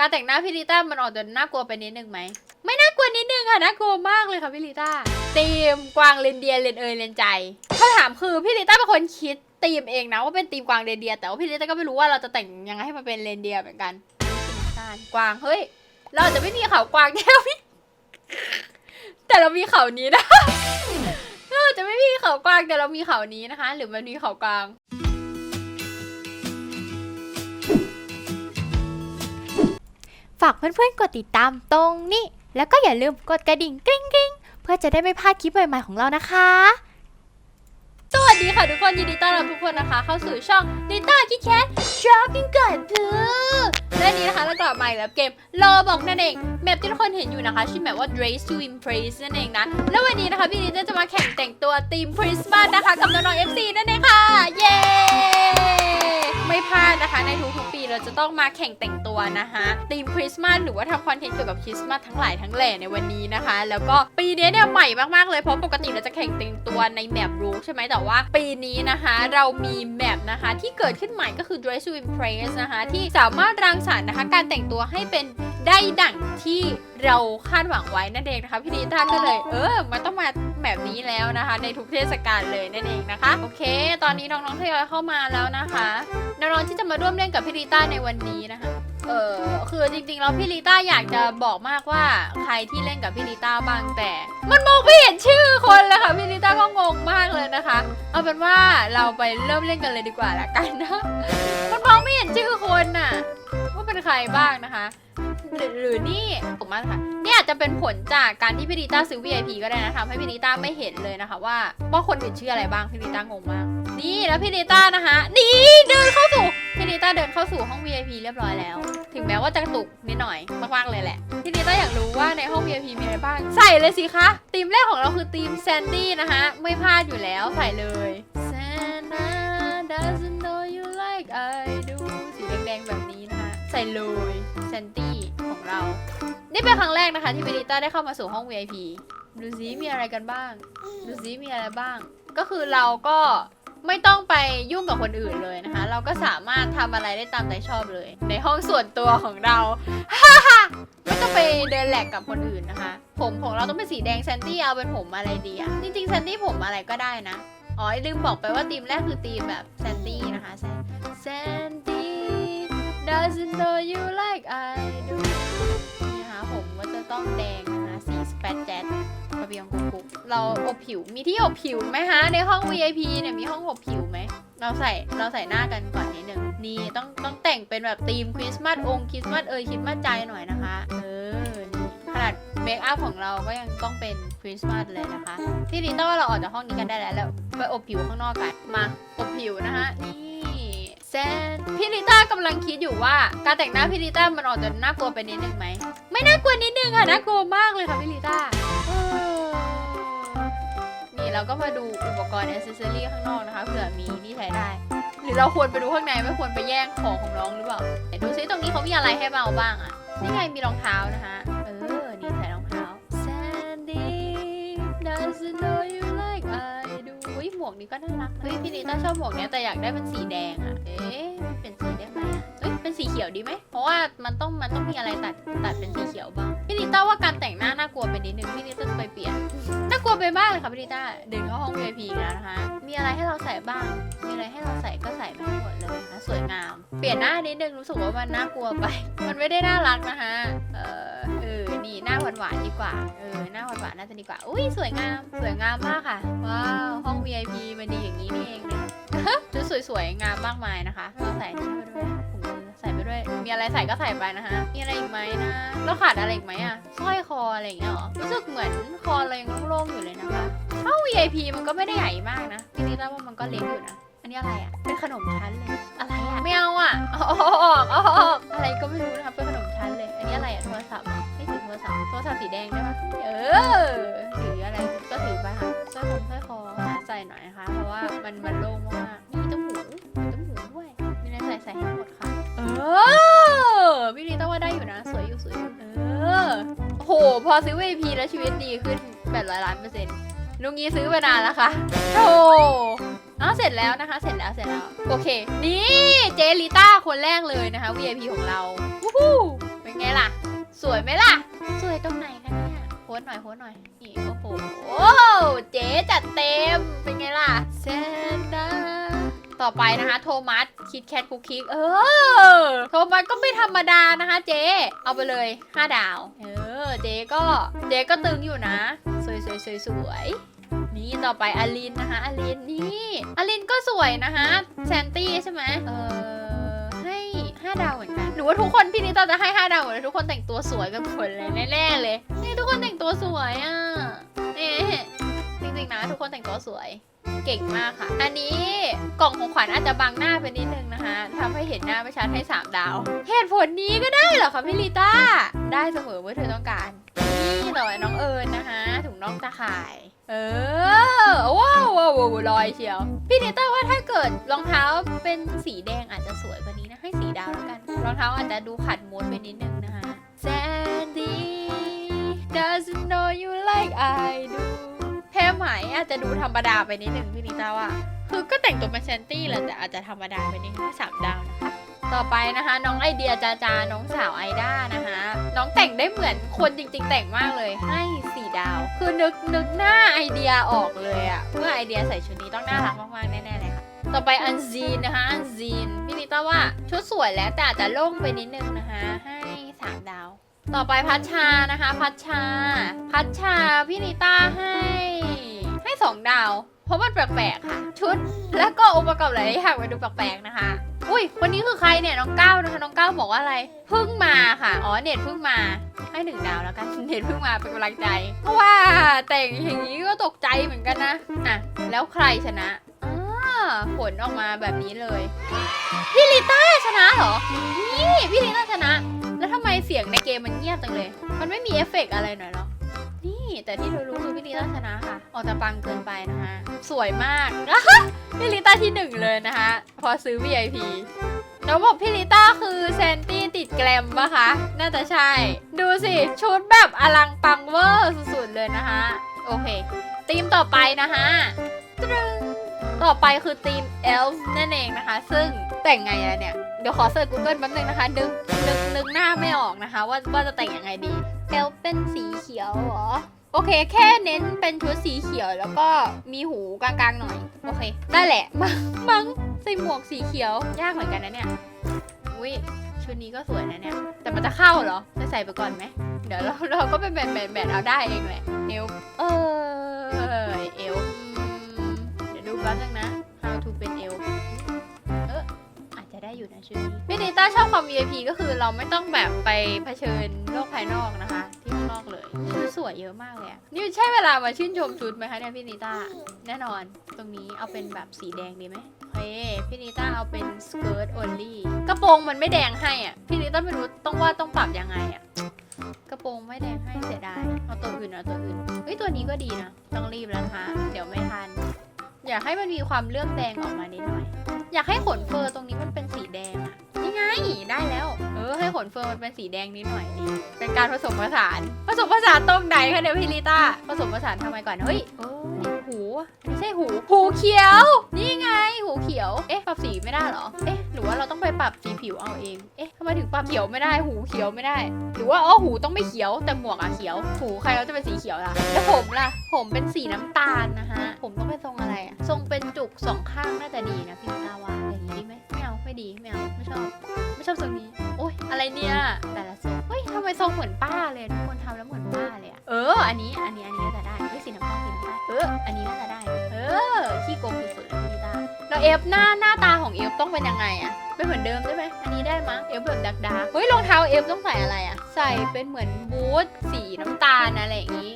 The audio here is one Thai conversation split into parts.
การแต่งหน้าพี่ลิต้ามันออกจะน่ากลัวไปนิดนึงไหม ไม่น่ากลัวนิดนึงค่ะน่ากลัวมากเลยค่ะพี่ลิต้าธีมกวางเรนเดียร์เรนเอยเรนใจคำถามคือพี่ลิต้าเป็นคนคิดธีมเองนะว่าเป็นธีมกวางเรนเดียร์แต่ว่าพี่ลิต้าก็ไม่รู้ว่าเราจะแต่งยังไงให้มันเป็นเรนเดียร์เหมือนกันการกวางเฮ้ย เราจะไม่มีเขากวางแค่พี่แต่เรามีเขานี้นะเราจจะไม่มีเขากวางแต่เรามีเขานี้นะคะ หรือมันมีเขากวาง ฝากเพื่อนๆกดติดตามตรงนี้ แล้วก็อย่าลืมกดกระดิ่งกริ๊งกริ๊งเพื่อจะได้ไม่พลาดคลิปใหม่ๆของเรานะคะ สวัสดีค่ะทุกคนยินดีต้อนรับทุกคนนะคะ เข้าสู่ช่องดิต้าคิดแคทชอปปิ้งก่อนเธอและนี้นะคะเรากลับมาอีกแล้วเกมโลบอกนั่นเองแมปที่ทุกคนเห็นอยู่นะคะชื่อแมปว่า Dress to Impress นั่นเองนะ แล้ววันนี้นะคะพี่ดิต้าจะมาแข่งแต่งตัวทีมคริสต์มาสนะคะกับน้องๆ FC นั่นเองค่ะ เย้ ไม่พลาดนะคะ ในทุกๆปีเราจะต้องมาแข่งแต่งตัวนะคะธีมคริสต์มาสหรือว่าทำคอนเทนต์เกี่ยวกับคริสต์มาสทั้งหลายทั้งแหล่ในวันนี้นะคะ แล้วก็ปีนี้เนี่ยใหม่มากๆเลยเพราะปกติเราจะแข่งแต่งตัวในแมปรูใช่ไหมแต่ว่า ปีนี้นะคะ เรามีแมปนะคะ ที่เกิดขึ้นใหม่ก็คือ Dress to Impress นะคะ ที่สามารถรังสรรค์นะคะ การแต่งตัวให้เป็น ได้ดั่งที่เราคาดหวังไว้นั่นเองนะคะพี่ดีต้าก็เลย เออมันต้องมาแบบนี้แล้วนะคะ ในทุกเทศกาลเลยนั่นเองนะคะ โอเค ตอนนี้น้องๆทยอยเข้ามาแล้วนะคะน้องๆที่จะมาร่วมเล่นกับพี่ลีต้าในวันนี้นะคะเออคือจริงๆแล้วพี่ลีต้าอยากจะบอกมากว่าใครที่เล่นกับพี่ลีต้าบ้างแต่ มันมองไม่เห็นชื่อคนเลยค่ะพี่ลีต้าก็งงมากเลยนะคะ เอาเป็นว่าเราไปเริ่มเล่นกันเลยดีกว่าละกันนะมันมองไม่เห็นชื่อคนน่ะว่าเป็นใครบ้างนะคะ หรือหรือนี่ผมมาค่ะเนี่ยอาจจะเป็นผลจากการที่พี่ลีต้าซื้อ VIP ก็ได้นะทำให้พี่ลีต้าไม่เห็นเลยนะคะ ว่าว่าคนอื่นชื่ออะไรบ้างพี่ลีต้างงมาก นี่แล้วพี่ลีต้านะคะนี่เดินเข้าสู่พี่ลีต้าเดินเข้าสู่ห้อง VIP เรียบร้อยแล้ว ถึงแม้ว่าจะกระตุกนิดหน่อยมากๆเลยแหละพี่ลีต้าอยากรู้ว่าในห้อง VIP มีอะไรบ้าง ใส่เลยสิคะทีมแรกของเราคือทีมแซนดี้นะคะไม่พลาดอยู่แล้วใส่เลย Santa doesn't know you like I do สีแดงๆแบบนี้นะคะใส่เลยแซนตี้ เรา นี่เป็นครั้งแรกนะคะที่เบลิต้าได้เข้ามาสู่ห้อง VIP ดูซิมีอะไรกันบ้าง ดูซิมีอะไรบ้าง ก็คือเราก็ไม่ต้องไปยุ่งกับคนอื่นเลยนะคะ เราก็สามารถทำอะไรได้ตามใจชอบเลย ในห้องส่วนตัวของเราไม่ต้องไปเดินแหลกกับคนอื่นนะคะ ผมของเราต้องเป็นสีแดงแซนตี้เอาเป็นผมอะไรดีอะจริงๆแซนตี้ผมอะไรก็ได้นะ อ๋อลืมบอกไปว่าธีมแรกคือธีมแบบแซนดี้นะคะแซนแซนดี้ doesn't know you like I do นะคะผมก็จะต้องแดงนะคะสีสเปซแจ็ตปะเบียงกุ๊กกุ๊กเราอบผิวมีที่อบผิวไหมคะในห้อง VIP เนี่ยมีห้องอบผิวไหมเราใส่เราใส่หน้ากันก่อนนิดนึงนี่ต้องต้องแต่งเป็นแบบธีมคริสต์มาสองค์คริสต์มาสเอยคริสต์มาสใจหน่อยนะคะ เออนี่ขนาดเมคอัพของเราก็ยังต้องเป็นคริสต์มาสเลยนะคะ ที่ดีต้าว่าเราออกจากห้องนี้กันได้แล้วแล้วไปอบผิวข้างนอกกันมาอบผิวนะคะนี่แซนพี่ลิต้ากำลังคิดอยู่ว่า การแต่งหน้าพี่ลิต้ามันออกจะน่ากลัวไปนิดนึงไหม ไม่น่ากลัวนิดนึงค่ะน่ากลัวมากเลยค่ะพี่ลิต้าเออนี่เราก็มาดูอุปกรณ์อ c เซอรี่ข้างนอกนะคะเผื่อมีที่ใช้ได้ หรือเราควรไปดูข้างในไม่ควรไปแย่งของของน้องหรือเปล่าไหนดูซิตรงนี้เขามีอะไรให้เราบ้างอะนี่ไงมีรองเท้านะคะเออนี่ใส่รองเท้า Sandy doesn't know you like I do อุ้ยหมวกนี้ก็น่ารักนะเฮ้ยพี่นิต้าชอบหมวกเนี้ยแต่อยากได้เป็นสีแดงอะเอ๊ะเป็นสีได้ไหมอะ เป็นสีเขียวดีไหม เพราะว่ามันต้องมันต้องมีอะไรตัดตัดเป็นสีเขียวบ้าง พี่นิต้าว่าการแต่งหน้าน่ากลัวไปนิดนึง พี่นิต้าไปเปลี่ยน น่ากลัวไปมากเลยค่ะพี่นิต้า เดินเข้าห้อง VIP อีกแล้วนะคะ มีอะไรให้เราใส่บ้าง มีอะไรให้เราใส่ก็ใส่ไปห้หมดเลยนะคะสวยงาม เปลี่ยนหน้านิดนึงรู้สึกว่ามันน่ากลัวไป มันไม่ได้น่ารักนะคะ เออเออ นี่หน้าหวานหวานๆดีกว่า เออ หน้าหวานหวานๆน่าจะดีกว่า อุ้ยสวยงาม สวยงามมากค่ะ ว้าว ห้อง VIP มันดีอย่างนี้นี่เองนะ ชุดสวยๆงามมากมายนะคะเราใส่นี่ไปด้วยถุงมือใส่ไปด้วย มีอะไรใส่ก็ใส่ไปนะคะ มีอะไรอีกไหมนะเราขาดอะไรอีกไหมอะสร้อยคออะไรอย่างเงี้ยหรอรู้สึกเหมือนคอเรายังโล่งๆอยู่เลยนะคะห้อง VIP มันก็ไม่ได้ใหญ่มากนะพี่นิต้ว่ามันก็เล็กอยู่นะอันนี้อะไรอะเป็นขนมชั้นเลยอะไรอะไม่เอาอะเอาออกเอาออกอะไรก็ไม่รู้นะคะเป็นขนมชั้นเลย อันนี้อะไรอะโทรศัพท์เหรอไม่ถือโทรศัพท์โทรศัพท์สีแดงได้ปะเออถืออะไรก็ถือไปค่ะสร้อยคงสร้อยคอ หาใส่หน่อยนะคะ เพราะว่ามันมันโล่งมากมีต้มหูมีต้มหูด้วยมีอะไรใส่ใส่ให้หมดค่ะ เออพี่นิต้าว่าได้อยู่นะ สวยอยู่สวยอยู่เออโอ้โห พอซื้อ VIP แล้วชีวิตดีขึ้นแบบร้อยล้านเปอร์เซ็นต์ลุงงี้ซื้อไปนานแล้วค่ะโธ่อ้าวเสร็จแล้วนะคะ เสร็จแล้วเสร็จแล้ว โอเค นี่เจลิต้าคนแรกเลยนะคะ VIP ของเราวู้ฮู้เป็นไงล่ะ สวยไหมล่ะ สวยตรงไหนคะเนี่ย สต์หน่อยโพสต์หน่อยนี่โอ้โหโอ้เจ๊จัดเต็มเป็นไงล่ะเซนนะต่อไปนะคะ โทมัสคิดแคทคุกคิกเออ โทมัสก็ไม่ธรรมดานะคะ เจ๊เอาไปเลย 5 ดาว เออ เจ๊ก็เจ๊ก็ตึงอยู่นะ สวยสวยสวยสวยนี่ต่อไปอลินนะคะอลินนี่อลินก็สวยนะคะแซนตี้ใช่ไหมเออ นูว่าทุกคนพี่นิตาจะให้5ดาวหมดเลยทุกคนแต่งตัวสวยกันหมดเลยแน่ๆเลย นี่ทุกคนแต่งตัวสวยอะนี่จริงๆนะทุกคนแต่งตัวสวย เก่งมากค่ะ อันนี้กล่องของขวัญอาจจะบังหน้าไปนิดนึงนะคะทำให้เห็นหน้าไม่ชัดให้ 3 ดาว เหตุผลนี้ก็ได้เหรอคะพี่ลิต้า ได้เสมอเมื่อเธอต้องการ นี่ต่อน้องเอิญนะคะถุงน่องตาข่าย เออว้าวว้าวว้าวลอยเชียว พี่นิต้าว่าถ้าเกิดรองเท้าเป็นสีแดงอาจจะสวยกว่านี้นะ ให้สีดาวแล้วกัน รองเท้าอาจจะดูขัดมูดไปนิดนึงนะคะ Sandy doesn't know you like I do แพ้ไหมอาจจะดูธรรมดาไปนิดนึงพี่นิต้าว่า คือก็แต่งตัวเป็นแซนตี้แหละแต่อาจจะธรรมดาไปนิดนึงให้สามดาวนะคะ ต่อไปนะคะ น้องไอเดียจาจาน้องสาวไอด้านะคะ น้องแต่งได้เหมือนคนจริง ๆ แต่งมากเลยให้สี ดาว คือนึกนึกหน้าไอเดียออกเลยอะเมื่อไอเดียใส่ชุดนี้ต้องน่ารักมากๆแน่ๆเลยค่ะ ต่อไปอันซีนนะคะ อันซีนพี่นิต้าว่าชุดสวยแล้วแต่อาจจะโล่งไปนิดนึงนะคะให้สามดาว ต่อไปพัชชานะคะ พัชชา พัชชาพี่นิต้าให้ให้สองดาว เพราะมันแปลกๆค่ะ ชุดแล้วก็องค์ประกอบหลายอย่างมันดูแปลกๆนะคะ อุ้ยคนนี้คือใครเนี่ยน้องก้าวนะคะ น้องก้าวบอกว่าอะไรเพิ่งมาค่ะ อ๋อเน็ตเพิ่งมาให้หนึ่งดาวแล้วกันเน็ตเพิ่งมาเป็นกำลังใจ เพราะว่าแต่งอย่างนี้ก็ตกใจเหมือนกันนะอะแล้วใครชนะอ่าผลออกมาแบบนี้เลย พี่ลิต้าชนะเหรอ นี่พี่ลิต้าชนะ แล้วทำไมเสียงในเกมมันเงียบจังเลย มันไม่มีเอฟเฟกอะไรหน่อยเหรอ แต่ที่รู้ๆคือพี่ลิต้าชนะค่ะ ออกจะปังเกินไปนะคะ สวยมากพี่ลิต้าที่หนึ่งเลยนะคะ พอซื้อ VIP น้องบอกพี่ลิต้าคือแซนตี้ติดแกรมปะคะ น่าจะใช่ ดูสิ ชุดแบบอลังปังเวอร์สุดๆเลยนะคะ โอเคทีมต่อไปนะคะตรึงต่อไปคือทีมเอลฟ์นั่นเองนะคะ ซึ่งแต่งไงอะเนี่ย เดี๋ยวขอเสิร์ช Google แป๊บนึงนะคะ นึกนึกนึกหน้าไม่ออกนะคะ ว่าว่าจะแต่งยังไงดีเอลฟ์เป็นสีเขียวเหรอ โอเค แค่เน้นเป็นชุดสีเขียวแล้วก็มีหูกลางๆหน่อย โอเคได้แหละ มั้งมั้งใส่หมวกสีเขียว ยากเหมือนกันนะเนี่ย อุ้ยชุดนี้ก็สวยนะเนี่ย แต่มันจะเข้าเหรอ จะใส่ไปก่อนไหม เดี๋ยวเราเราก็เป็นแบนแบนแบนเอาได้เองแหละ เอลเออเอลเดี๋ยวดูแป๊บนึงนะ how to เป็นเอลเอออาจจะได้อยู่นะชุดนี้พี่นิต้าชอบความ VIP ก็คือเราไม่ต้องแบบไปเผชิญโลกภายนอกนะคะ ที่ข้างนอกเลย ชุดสวยเยอะมากเลยอะนี่ใช่เวลามาชื่นชมชุดไหมคะเนี่ยพี่นิต้า แน่นอน ตรงนี้เอาเป็นแบบสีแดงดีไหมเฮ้ยพี่นิต้าเอาเป็นสเกิร์ต only กระโปรงมันไม่แดงให้อะ พี่นิต้าไม่รู้ต้องว่าต้องปรับยังไงอะ กระโปรงไม่แดงให้เสียดาย เอาตัวอื่นเอาตัวอื่น เฮ้ยตัวนี้ก็ดีนะ ต้องรีบแล้วนะคะ เดี๋ยวไม่ทัน อยากให้มันมีความเลือกแดงออกมานิดหน่อย อยากให้ขนเฟอร์ตรงนี้มันเป็นสีแดงอะ นเฟือร์มันเป็นสีแดงนิดหน่อยดีเป็นการผสมผสาน ผสมผสานตรงไหนคะเดี๋ยวพี่ลิต้าผสมผสานทำไมก่อนเฮ้ยเอ้หูไม่ใช่หู หูเขียว นี่ไง หูเขียว เอ๊ะ ปรับสีไม่ได้เหรอ เอ๊ะ หรือว่าเราต้องไปปรับสีผิวเอาเอง เอ๊ะทำไมถึงปรับเขียวไม่ได้ หูเขียวไม่ได้ หรือว่าอ๋อหูต้องไม่เขียว แต่หมวกอะเขียว หูใครเขาจะเป็นสีเขียวล่ะ แล้วผมล่ะ ผมเป็นสีน้ำตาลนะฮะ ผมต้องเป็นทรงอะไรอะทรงเป็นจุกสองข้างน่าจะดีนะพี่ลิต้าว่า อย่างนี้ดีไหมไม่เอาไม่ดีไม่เอาไม่ชอบ ไม่ชอบทรงนี้โอ๊ยอะไรเนี่ยแต่ละทรงเฮ้ยทำไมทรงเหมือนป้าเลยทุกคนทำแล้วเหมือนป้าเลยอะเอออันนี้อันนี้อันนี้น่าจะได้เฮ้ยสีน้ำตาลสีน้ำตาลเอออันนี้น่าจะได้ เออขี้โกงสุดๆเลยพี่ลิต้าแล้วเอฟหน้าหน้าตาของเอฟต้องเป็นยังไงอะเป็นเหมือนเดิมได้ไหมอันนี้ได้มั้งเอฟแบบดักดาเฮ้ยรองเท้าเอฟต้องใส่อะไรอะใส่เป็นเหมือนบูทสีน้ำตาลอะไรอย่างงี้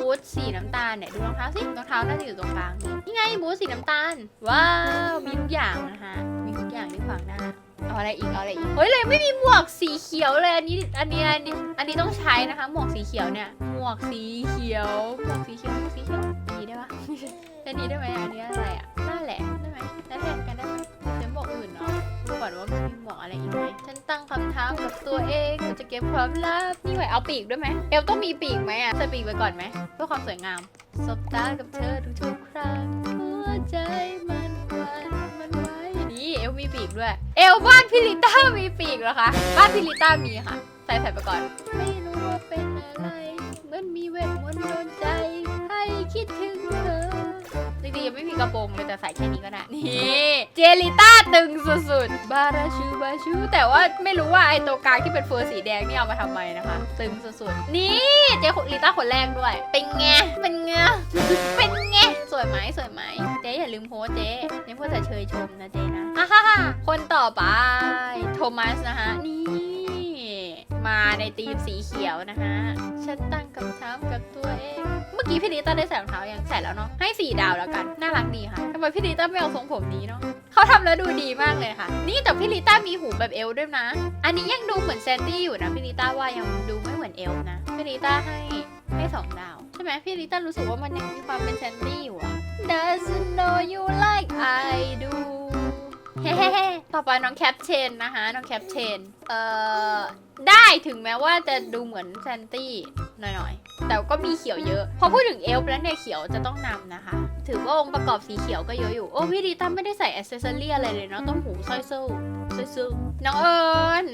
บูทสีน้ำตาลเนี่ยดูรองเท้าสิรองเท้าน่าจะอยู่ตรงกลางนี่ไงบูทสีน้ำตาล ว้าวมีทุกอย่างนะคะมีทุกอย่างที่ขวางหน้าเอาอะไรอีกเอาอะไรอีกเฮ้ยเลยไม่มีหมวกสีเขียวเลยอันนี้อันนี้อันนี้อันนี้ต้องใช้นะคะ หมวกสีเขียวเนี่ยหมวกสีเขียวหมวกสีเขียวหมวกสีเขียวนี้ได้ปะอันนี้ได้ไหมอันนี้อะไรอะน่าแหละได้ไหมแล้วแทนกันได้ไหมเดี๋ยวหมวกอื่นเนาะดูก่อนว่ามันมีหมวกอะไรอีก หมฉันตั้งคำถากับตัวเองกูจะเก็บความลับนี่ไหวเอาปีกด้วยไหมเอลต้องมีปีกไหมอะใส่ปีกไปก่อนไหมเพื่อความสวยงามสบตากับเธอทุกๆครั้งหัวใจมันหวันมันไหวนี่เอลมีปีกด้วย เอลบ้านพิลิต้ามีปีกเหรอคะบ้านพิลิต้ามีค่ะ ใส่ใส่ไปก่อน ไม่รู้ว่าเป็นอะไรเหมือนมีเวทมนต์โดนใจ ให้คิดถึง ยังไม่มีกระโปรงเลยแต่ใส่แค่นี้ก็ได้ นี่เจลิต้าตึงสุดๆ บาราชูบาชู แต่ว่าไม่รู้ว่าไอ้ตัวกลางที่เป็นเฟอร์สีแดงนี่เอามาทำไมนะคะ ตึงสุดๆ นี่เจลิต้าคนแรกด้วย เป็นไง เป็นไง เป็นไง สวยไหมสวยไหม เจ๊อย่าลืมโพสต์เจ๊เจ๊พูดแต่เชยชมนะเจ๊นะฮ่าฮ่าฮ่าคนต่อไป โทมัสนะคะนี่ มาในธีมสีเขียวนะคะฉันตั้งคำถามกับตัวเอง เมื่อกี้พี่ดิต้าได้ใส่รองเท้ายังใส่แล้วเนาะ ให้สี่ดาวแล้วกัน น่ารักดีค่ะทำไมพี่ดิต้าไม่เอาทรงผมนี้เนาะเขาทำแล้วดูดีมากเลยค่ะ นี่แต่พี่ลิต้ามีหูแบบเอล์ด้วยนะ อันนี้ยังดูเหมือนแซนดี้อยู่นะพี่ลิต้าว่ายังดูไม่เหมือนเอล์นะ พี่ลิต้าให้ให้สองดาว ใช่ไหมพี่ลิต้ารู้สึกว่ามันยังมีความเป็นแซนดี้อยู่อะ Doesn't know you like I do เฮ้ๆๆต่อไปน้องแคปเชนนะคะน้องแคปเชน เอ่อ ได้ถึงแม้ว่าจะดูเหมือนแซนตี้หน่อยๆ แต่ก็มีเขียวเยอะ พอพูดถึงเอลฟ์แล้วเนี่ยเขียวจะต้องนำนะคะ ถือว่าองค์ประกอบสีเขียวก็เยอะอยู่ โอ้พี่ดีตั้มไม่ได้ใส่อ c เซสซอรี่อะไรเลยเนาะต้มหูสร้อยสู้สร้อยสู้น้องเอิญ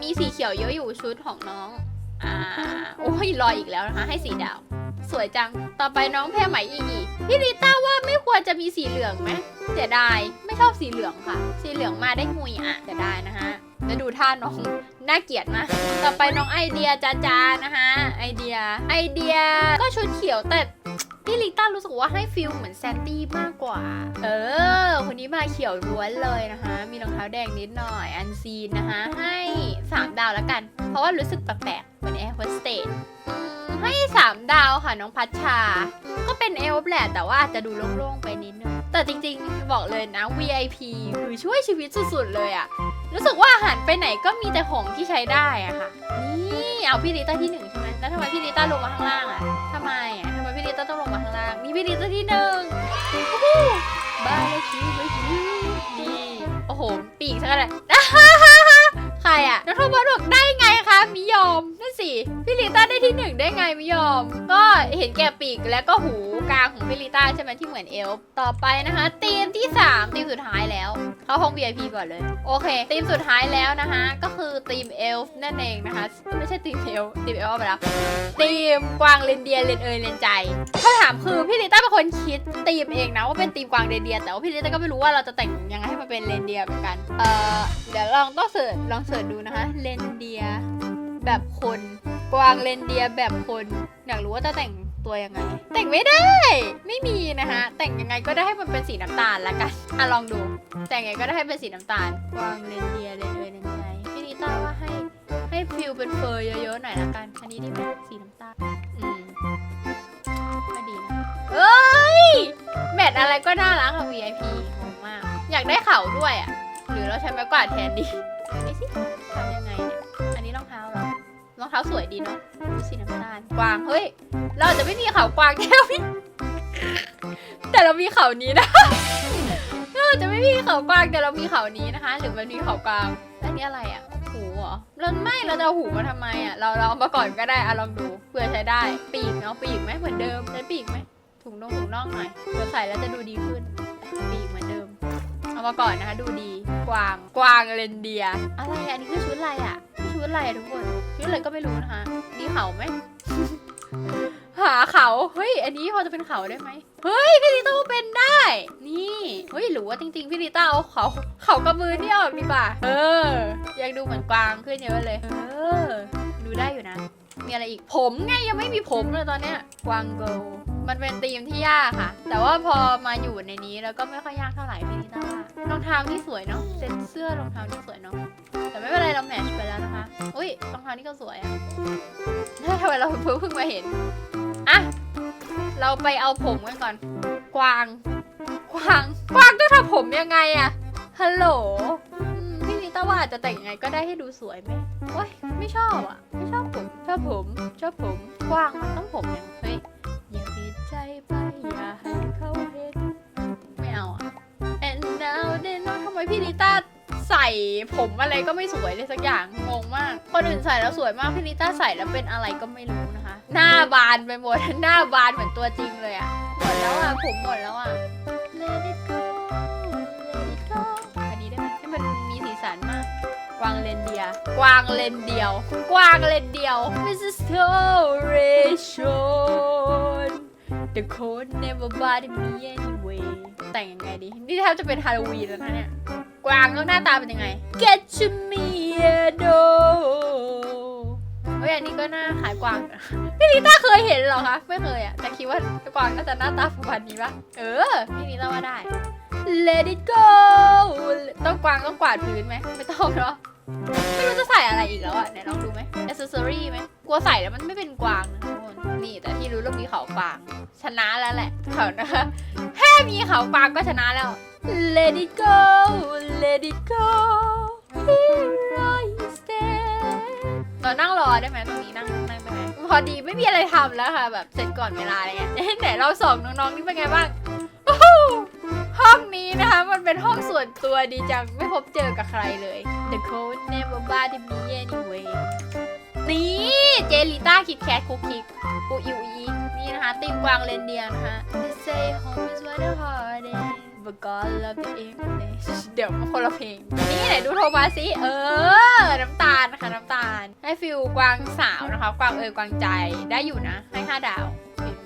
มีสีเขียวเยอะอยู่ชุดของน้อง อ่าโอ้ยลอยอีกแล้วนะคะ ให้สีดาว สวยจัง ต่อไปน้องแพรไหมอีอีพี่ลิต้าว่าไม่ควรจะมีสีเหลืองไหมเสียดายไม่ชอบสีเหลืองค่ะ สีเหลืองมาได้งุยอะเสียดายนะคะแล้วดูท่าน้องน่าเกลียดมากต่อไปน้องไอเดียจ้าจานะคะไอเดีย ไอเดียก็ชุดเขียวแต่ พี่ลิต้ารู้สึกว่าให้ฟิลเหมือนแซนตี้มากกว่า เออ คนนี้มาเขียวล้วนเลยนะคะ มีรองเท้าแดงนิดหน่อย อันซีนนะคะ ให้ 3 ดาวแล้วกัน เพราะว่ารู้สึกแปลกๆเหมือนแอร์โฮสเตสให้ 3 ดาวค่ะน้องพัชชา ก็เป็นเอลแหละแต่ว่าอาจจะดูโล่งๆไปนิดนึง แต่จริงๆ บอกเลยนะ VIP คือช่วยชีวิตสุดๆเลยอะรู้สึกว่าอาหารไปไหนก็มีแต่ของที่ใช้ได้อะค่ะ นี่เอาพี่ลิต้าที่หนึ่งใช่ไหมแล้วทำไมพี่ลิต้าลงมาข้างล่างอะทำไมอะางล่างนี่พี่ลิต้าที่หนึ่งบ้าเลยชิวเลยชิวดี โอ้โห ปีกซะกันเลยใครอะนัทวัฒน์บอก สิพี่ลิต้าได้ที่หนึ่งได้ไงไมิยอม ก็เห็นแก่ปีกแล้วก็หูกลางของพี่ลิต้าใช่ไหมที่เหมือนเอลฟ์ต่อไปนะคะทีมที่ 3 ทีมสุดท้ายแล้ว เข้าห้อง VIP ก่อนเลย โอเคทีมสุดท้ายแล้วนะคะก็คือทีมเอลฟ์นั่นเองนะคะ ไม่ใช่ทีมเอลฟ์ทีมเอลฟ์ไปแล้วทีมกวางเรนเดียเรนเอยเรนใจคำถามคือพี่ลิต้าเป็นคนคิดทีมเองนะว่าเป็นทีมกวางเรนเดีย แต่ว่าพี่ลิต้าก็ไม่รู้ว่าเราจะแต่งยังไงให้มันเป็นเรนเดียเหมือนกันเอ่อเดี๋ยวลองต้องเสิร์ชลองเสิร์ชดูนะคะเรนเดีย แบบคน กวางเรนเดียร์แบบคน อยากรู้ว่าจะแต่งตัวยังไง แต่งไม่ได้ ไม่มีนะคะแต่งยังไงก็ได้ให้มันเป็นสีน้ำตาลละกันอะลองดู แต่งยังไงก็ได้ให้เป็นสีน้ำตาล กวางเรนเดียร์เรนเอยเรนใจพี่นิต้าว่าให้ให้ฟิลเป็นเฟอร์เยอะๆหน่อยละกันอันนี้ดีไหมสีน้ำตาลอืมก็ดีนะเอ้ยแมทอะไรก็น่ารักอะ VIP งงมาก อยากได้เข่าด้วยอะหรือเราใช้ไม้กวาดแทนดีไอสิทำยัง รองเท้าสวยดีเนาะสีน้ำตาลกวางเฮ้ย เราจะไม่มีเขากวางแค่พี่แต่เรามีเขานี้นะเราจะไม่มีเขากวางแต่เรามีเขานี้นะคะ หรือมันมีเขากวางแล้วอันนี้อะไรอะหูเหรอเราไม่เราจะเอาหูมาทำไมอะเราเราเอามาก่อนก็ได้อะลองดูเผื่อใช้ได้ปีกเนาะปีกไหมเหมือนเดิมใช้ปีกไหมถุงน่องถุงน่องหน่อยเผื่อใส่แล้วจะดูดีขึ้นปีกเหมือนเดิม เอามาก่อนนะคะ ดูดีกวางกวางเรนเดียอะไรอันนี้คือชุดอะไรอะนี่ชุ ดอะไรอะทุกคนชุดอะไรก็ไม่รู้นะคะมีเขาไหมหาเขาเฮ้ย อันนี้พอจะเป็นเขาได้ไหมเฮ้ยพี่ลิต้าเป็นได้ นี่เฮ้ยหรือว่าจริง ๆพี่ลิต้าเอาเขาเขากระมือนี่ออกดีป่ะเออ อยากดูเหมือนกวางขึ้นเยอะเลย เออ ดูได้อยู่นะ มีอะไรอีกผมไงยังไม่มีผมเลยตอนเนี้ยกวางโกลมันเป็นธีมที่ยากค่ะ แต่ว่าพอมาอยู่ในนี้แล้วก็ไม่ค่อยยากเท่าไหร่พี่ลิต้าว่ารองเท้านี่สวยเนาะเซ็ตเสื้อรองเท้านี่สวยเนาะแต่ไม่เป็นไรเราแมทช์ไปแล้วนะคะอุ้ยรองเท้านี่ก็สวยอะทำไมเราเพิ่งเพิ่งมาเห็นอะเราไปเอาผมกันก่อน กวาง กวาง กวางต้องทำผมยังไงอะฮัลโหลอืมพี่นิ ตาว่าจะแต่งยังไงก็ได้ให้ดูสวยไหมโอ๊ยไม่ชอบอะ ไม่ชอบผม ชอบผม ชอบผมกว้างมันต้องผมอยังเฮ้ยอย่าปิดใจไปอย่าให้เขาเห็นไม่เอาอะ and now then ทำไมพี่นิต้าใส่ผมอะไรก็ไม่สวยเลยสักอย่างงงมากคนอื่นใส่แล้วสวยมากพี่นิต้าใส่แล้วเป็นอะไรก็ไม่รู้นะคะ หน้าบานไปหมดหน้าบานเหมือนตัวจริงเลยอะหมดแล้วอะผมหมดแล้วอะ ด้ไหมให้มันมีสีสันมากวางเรนเดีย กวางเลนเดียว กวางเลนเดียว Mrs. Toration The code never bothered me anyway แต่งยังไงดี นี่แทบจะเป็นฮาโลวีนแล้วนะเนี่ย กวางต้องหน้าตาเป็นยังไง Get to me a door เฮ้ยอันนี้ก็น้าขายกวางนะพี่ลิต้าเคยเห็นเหรอคะไม่เคยอะแต่คิดว่ากวางน่าจะหน้าตาประมาณนี้ปะเออพี่ลิต้าว่าได้ Let it go ต้องกวางต้องกวาดพื้นไหมไม่ต้องเนาะไม่รู้จะใส่อะไรอีกแล้วอะไหนลองดูไหมอ c เซสซอรี่ไหมกลัวใส่แล้วมันไม่เป็นกวางนะทุกคนนี่แต่ที่รู้เรื่องมีเขากวาง ชนะแล้วแหละเขานะคะแค่มีเขากวางก็ชนะแล้ว Let it go Let it go ได้ไหมตรงนี้นั่งนั่งได้ไหมพอดีไม่มีอะไรทำแล้วค่ะ แบบเสร็จก่อนเวลาอะไรเงี้ยไหนเราสองน้องๆนี่เป็นไงบ้างห้องนี้นะคะ มันเป็นห้องส่วนตัวดีจัง ไม่พบเจอกับใครเลย The code never bothered me anyway นี่เจลิต้าคิดแคทคุกคิกอูอิวอีนี่นะคะตีมกวางเลนเดียนะคะ They say home is where the heart is but God love the English เดี๋ยวมันคนละเพลง นี่ไหนดูโทรมาสิเออ น้ำตาลนะคะน้ำตาล ให้ฟิลกวางสาวนะคะ กวางเออกวางใจได้อยู่นะ ให้ 5 ดาว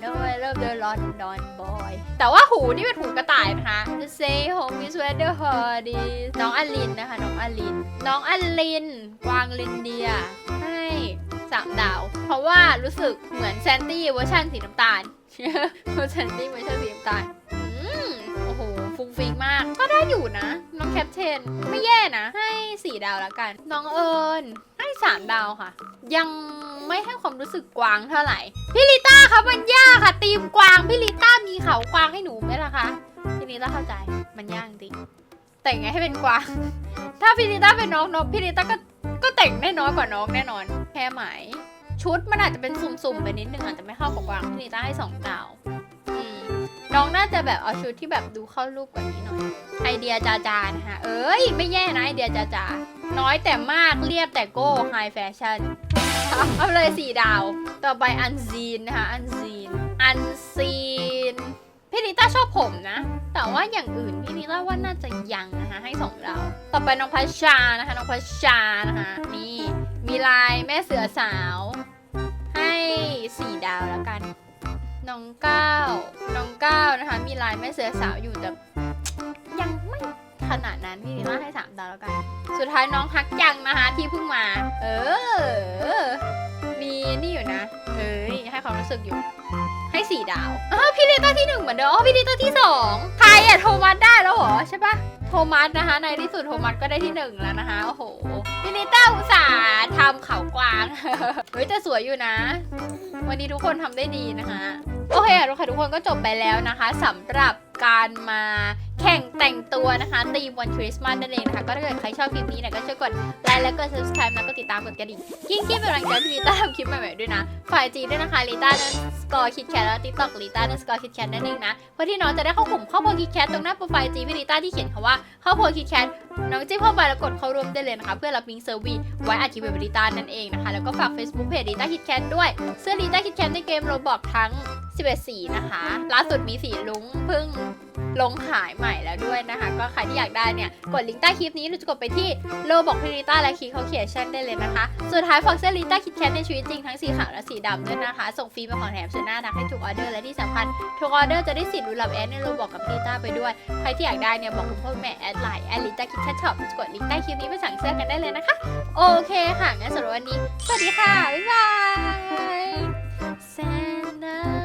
No, I love the London boy แต่ว่าหูนี่เป็นหูกระต่ายนะคะ The say home is where the heart is น้องอลินนะคะ น้องอลิน น้องอลินกวางลินเดีย ให้สามดาว เพราะว่ารู้สึกเหมือนแซนตี้เวอร์ชันสีน้ำตาลเวอร์ชันตี้เวอร์ชันสีน้ำตาล ฟุ้งฟิ้งมาก ก็ได้อยู่นะ น้องแคปเทนไม่แย่นะ ให้สี่ดาวแล้วกัน น้องเอิญให้สามดาวค่ะ ยังไม่ให้ความรู้สึกกวางเท่าไหร่ พี่ลิต้าคะมันยากค่ะตีมกวาง พี่ลิต้ามีเขากวางให้หนูไหมล่ะคะพี่ลิต้าเข้าใจมันยากจริงแต่งไงให้เป็นกวาง ถ้าพี่ลิต้าเป็นน้องน้องพี่ลิต้าก็ก็แต่งได้น้อยกว่าน้องแน่นอนแค่ไหม ชุดมันอาจจะเป็นสุ่มๆไปนิดนึงอาจจะไม่เข้ากับกวางพี่ลิต้าให้สองดาว น้องน่าจะแบบเอาชุดที่แบบดูเข้ารูปกว่านี้หน่อย ไอเดียจาจานะคะ เอ้ย ไม่แย่นะไอเดียจาจา น้อยแต่มากเรียบแต่โก้ไฮแฟชั่นเอาเลยสี่ดาว ต่อไปอันซีนนะคะ อันซีน อันซีน พี่นิต้าชอบผมนะ แต่ว่าอย่างอื่นพี่นิต้าว่าน่าจะยังนะคะให้สองดาว ต่อไปน้องพัชชานะคะ น้องพัชชานะคะ นี่ มีลายแม่เสือสาว ให้สี่ดาวแล้วกัน น้องก้าวน้องก้าวนะคะ มีลายแม่เสือสาวอยู่แต่ยังไม่ขนาดนั้นพี่นิต้าให้สามดาวแล้วกัน สุดท้ายน้องฮักยังนะคะที่เพิ่งมา เออ มีนี่อยู่นะเอ้ยให้ความรู้สึกอยู่ ให้สี่ดาวอ้าพี่ลิต้าที่หนึ่งเหมือนเดิมอ๋อพี่ลิต้าที่สองใครอะโทรมัสได้แล้วเหรอใช่ปะโทมัสนะคะ ในที่สุดโทมัสก็ได้ที่หนึ่งแล้วนะคะ โอ้โหพี่ลิต้าอุตส่าห์ทำเขากวาง เฮ้ยแต่สวยอยู่นะ วันนี้ทุกคนทำได้ดีนะคะโอเคค่ะทุกคนทุกคนก็จบไปแล้วนะคะสำหรับการมาแข่งแต่งตัวนะคะตีมวันคริสต์มาสนั่นเองนะคะ ก็ถ้าเกิดใครชอบคลิปนี้เนี่ยก็ช่วยกดไลค์และกด subscribe แล้วก็ติดตามกดกระดิ่งยิ่งที่เป็นกำลังใจพี่ลิต้าทำคลิปใหม่ๆด้วยนะฝ่ายจีด้วยนะคะลิต้านั้นสกอร์คิดแคทแล้วติ๊กต็อกลิต้านั้นสกอร์คิดแคทนั่นเองนะเพื่อที่น้องจะได้เข้ากลุ่มข้าโพคิดแคทตรงหน้าโปรไฟล์จีพี่ลิต้าที่เขียนคำว่าเข้าโพคิดแคทน้องจิ้มเข้าไปแล้วกดเข้าร่วมได้เลยนะคะ เพื่อรับลิงก์เซอร์วีไว้อาชีพเบริต้านั่นเองนะคะ แล้วก็ฝาก Facebook เพจดีต้าคิดแคทด้วย เสื้อดีต้าคิดแคทในเกมโรบอกทั้ง 11 สีนะคะ ล่าสุดมีสีลุ้งเพิ่งลงขายใหม่แล้วด้วยนะคะ ก็ใครที่อยากได้เนี่ยกดลิงก์ใต้คลิปนี้หรือจะกดไปที่โลบอกพิริต้าและคีเขาเขียนชั่นได้เลยนะคะ สุดท้ายฟอกเซลิต้าคิดแคทในชีวิตจริงทั้งสีขาวและสีดำด้วยนะคะ ส่งฟรีมาของแถมสุดน่ารักให้ทุกออเดอร์และที่สำคัญทุกออเดอร์จะได้สิทธิ์รุนรับแอดในโลบอกกับพิริต้าไปด้วย ใครที่อยากได้เนี่ยบอกคุณพ่อแม่แอดไลน์แอดลิต้าคิดแคทช็อปจะกดลิงก์ใต้คลิปนี้ไปสั่งเสื้อกันได้เลยนะคะ โอเคค่ะงั้นสำหรับวันนี้สวัสดีค่ะบ๊ายบาย